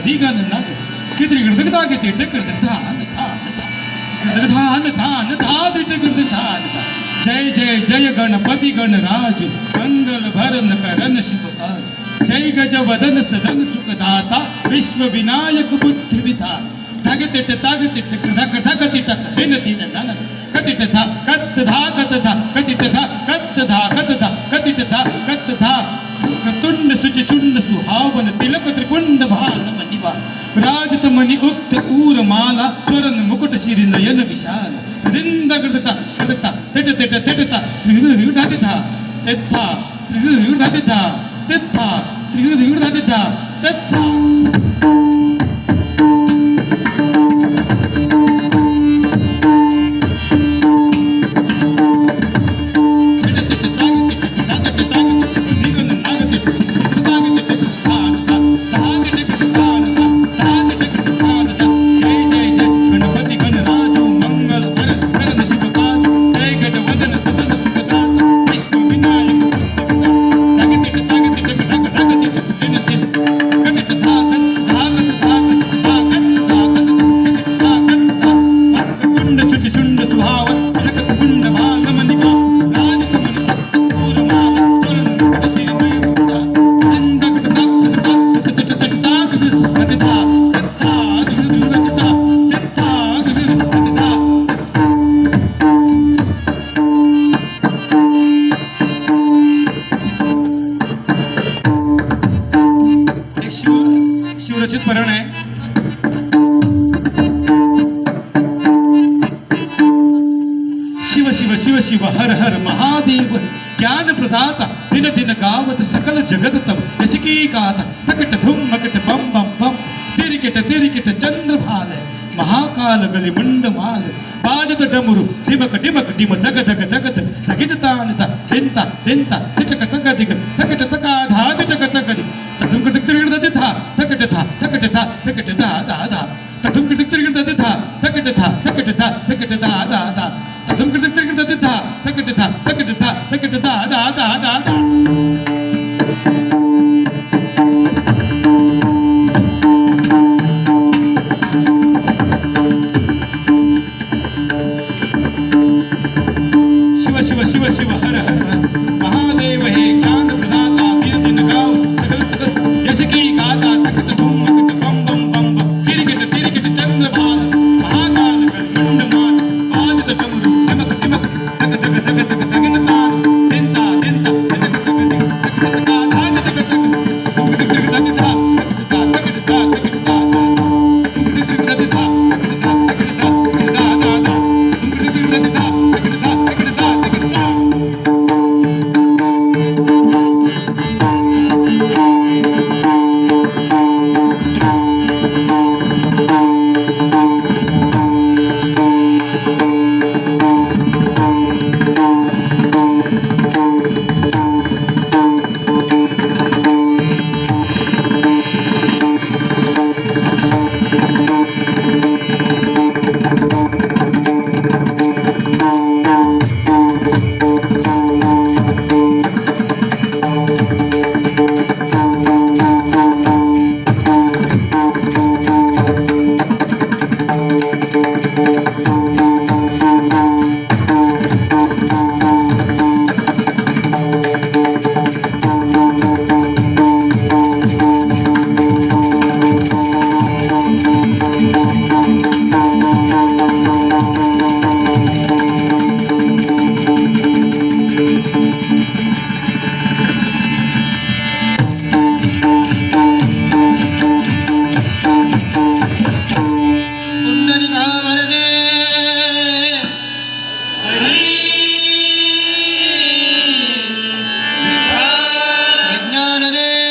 ತಿಟ್ಟ ಕದಿಗನ ನಗ ಕಿತ್ರಿ ಗಿಡದಗ ತಾಗೆ ತಿಟ್ಟ ಕೃತ ಧಾನ ಧಾನ ಗಿಡದಗ ಧಾನ ಧಾನ ಧಾ ತಿಟ್ಟ ಕೃತ ಧಾನ ಧಾ जय जय जय गणपति गणराज मंगल भरन करन शिव काज जय गज वदन सदन सुखदाता विश्व विनायक बुद्धि विधान तग तिट तग तिट कथ कथ तिट दिन दिन नन कतिट धा कत धा कत धा कतिट धा कत धा कत ഒത്ത് ഊരുമാല തുറന്ന് മുക്കുട്ടശ്ശേരിന്ന എന്ന് വിശാല ഇതെന്താ കിടത്ത കിടത്ത തെറ്റ് തെറ്റ് തെറ്റത്ത തിരുതാതിഥ തെത്ത തിരുതാതിഥ തെത്ത തിരുതാതിഥ തെത്ത शिव शिव शिव हर हर महादेव। ज्ञान प्रदाता, दिन दिन गावत सकल जगत तब। यशकी गाता तकट धुम, मकट बम बम बम। तिरिकिट तिरिकिट चंद्र भाल, महाकाल गली मुंड माल। बाजत डमरू टिमक टिमक टिम दग दग दग दग। तगिट तान ता दिंता दिंता तिटक तक दिग। तकट तका, धा, तिटक तक दि तदुम कटक तिरिगिट दति धा। तकट धा तकट धा तकट धा धा धा। तदुम कटक तिरिगिट दति धा। तकट धा तकट धा தா தக்கட்டு தா தக்கட்டு தா தக்கட்டு தா அதா அதா அதா அதா शिव शिव शिव शिव हर हर महादेव हे